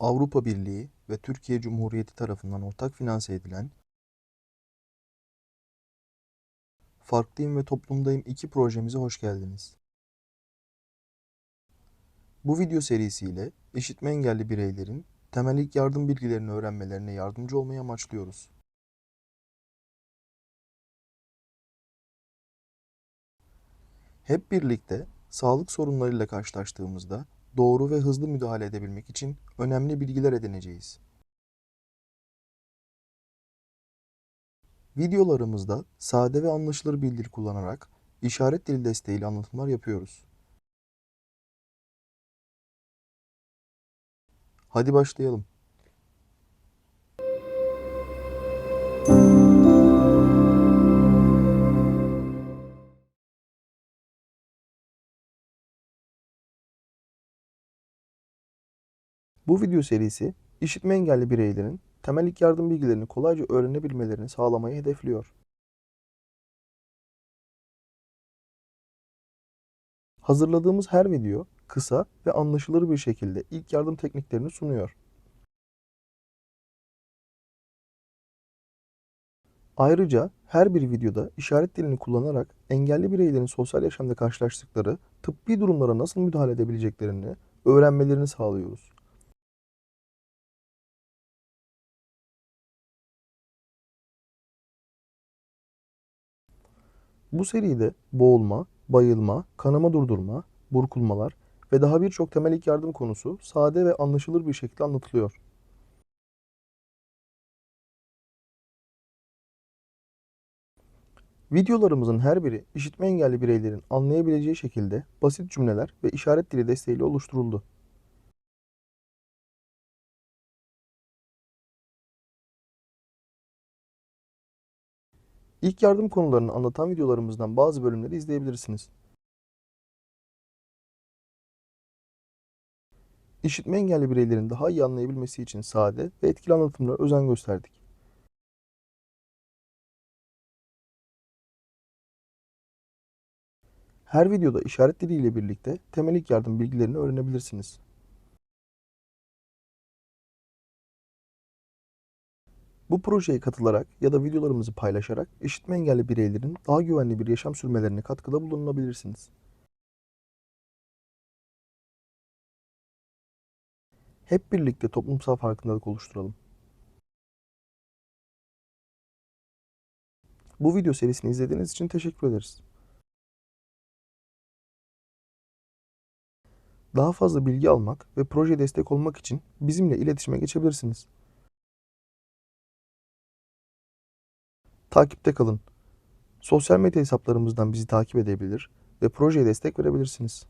Avrupa Birliği ve Türkiye Cumhuriyeti tarafından ortak finanse edilen Farklıyım ve Toplumdayım 2 projemize hoş geldiniz. Bu video serisiyle işitme engelli bireylerin temel ilk yardım bilgilerini öğrenmelerine yardımcı olmayı amaçlıyoruz. Hep birlikte sağlık sorunlarıyla karşılaştığımızda doğru ve hızlı müdahale edebilmek için önemli bilgiler edineceğiz. Videolarımızda sade ve anlaşılır bir dil kullanarak işaret dili desteğiyle anlatımlar yapıyoruz. Hadi başlayalım. Bu video serisi işitme engelli bireylerin temel ilk yardım bilgilerini kolayca öğrenebilmelerini sağlamayı hedefliyor. Hazırladığımız her video kısa ve anlaşılır bir şekilde ilk yardım tekniklerini sunuyor. Ayrıca her bir videoda işaret dilini kullanarak engelli bireylerin sosyal yaşamda karşılaştıkları tıbbi durumlara nasıl müdahale edebileceklerini öğrenmelerini sağlıyoruz. Bu seride boğulma, bayılma, kanama durdurma, burkulmalar ve daha birçok temel ilk yardım konusu sade ve anlaşılır bir şekilde anlatılıyor. Videolarımızın her biri işitme engelli bireylerin anlayabileceği şekilde basit cümleler ve işaret dili desteğiyle oluşturuldu. İlk yardım konularını anlatan videolarımızdan bazı bölümleri izleyebilirsiniz. İşitme engelli bireylerin daha iyi anlayabilmesi için sade ve etkili anlatımlara özen gösterdik. Her videoda işaret diliyle birlikte temel ilk yardım bilgilerini öğrenebilirsiniz. Bu projeye katılarak ya da videolarımızı paylaşarak işitme engelli bireylerin daha güvenli bir yaşam sürmelerine katkıda bulunabilirsiniz. Hep birlikte toplumsal farkındalık oluşturalım. Bu video serisini izlediğiniz için teşekkür ederiz. Daha fazla bilgi almak ve projeye destek olmak için bizimle iletişime geçebilirsiniz. Takipte kalın. Sosyal medya hesaplarımızdan bizi takip edebilir ve projeye destek verebilirsiniz.